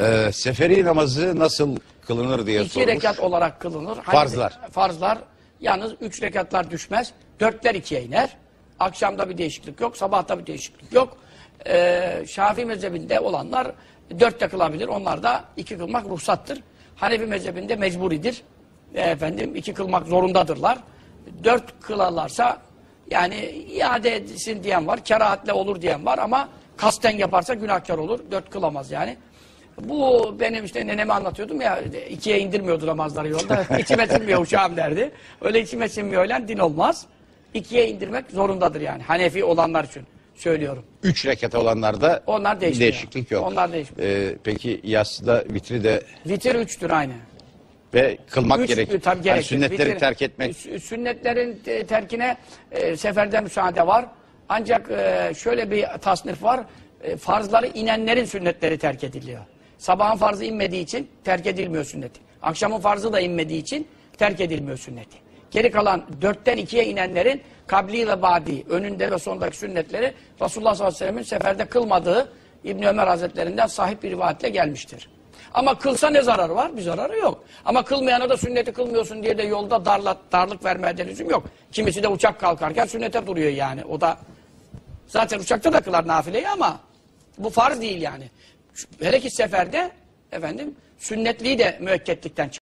Ee, seferi namazı nasıl kılınır diye İki sormuş. rekat olarak kılınır. Hani Farzlar. Farzlar. Yalnız üç rekatlar düşmez. Dörtler ikiye iner. Akşamda bir değişiklik yok. Sabahta bir değişiklik yok. Ee, Şafii mezhebinde olanlar dörtte kılabilir. Onlar da iki kılmak ruhsattır. Hanefi mezhebinde mecburidir. E, efendim iki kılmak zorundadırlar. Dört kılarlarsa yani iade etsin diyen var. Kerahatle olur diyen var ama kasten yaparsa günahkar olur. Dört kılamaz yani. Bu benim işte neneme anlatıyordum ya ikiye indirmiyordu namazları yolda. içime sinmiyor uşağım derdi. Öyle içime sinmiyor öyle din olmaz. İkiye indirmek zorundadır yani. Hanefi olanlar için söylüyorum. Üç rekat olanlarda Onlar değişmiyor. değişiklik yok. Onlar değişmiyor. Ee, peki yasda vitri de Vitir üçtür aynı. ve kılmak Üç, gerek. e, Tabii gerekir. sünnetleri Vitir- terk etmek. Sü- Sünnetlerin terkine e, seferde müsaade var. Ancak e, şöyle bir tasnif var. E, farzları inenlerin sünnetleri terk ediliyor. Sabahın farzı inmediği için terk edilmiyor sünneti. Akşamın farzı da inmediği için terk edilmiyor sünneti. Geri kalan dörtten ikiye inenlerin kabli ve badi, önünde ve sondaki sünnetleri Resulullah sallallahu aleyhi ve sellem'in seferde kılmadığı İbn Ömer Hazretlerinden sahip bir rivayetle gelmiştir. Ama kılsa ne zararı var? Bir zararı yok. Ama kılmayana da sünneti kılmıyorsun diye de yolda darla, darlık vermeye lüzum yok. Kimisi de uçak kalkarken sünnete duruyor yani. O da zaten uçakta da kılar nafileyi ama bu farz değil yani. Hele ki seferde efendim sünnetliği de müekketlikten çıkar.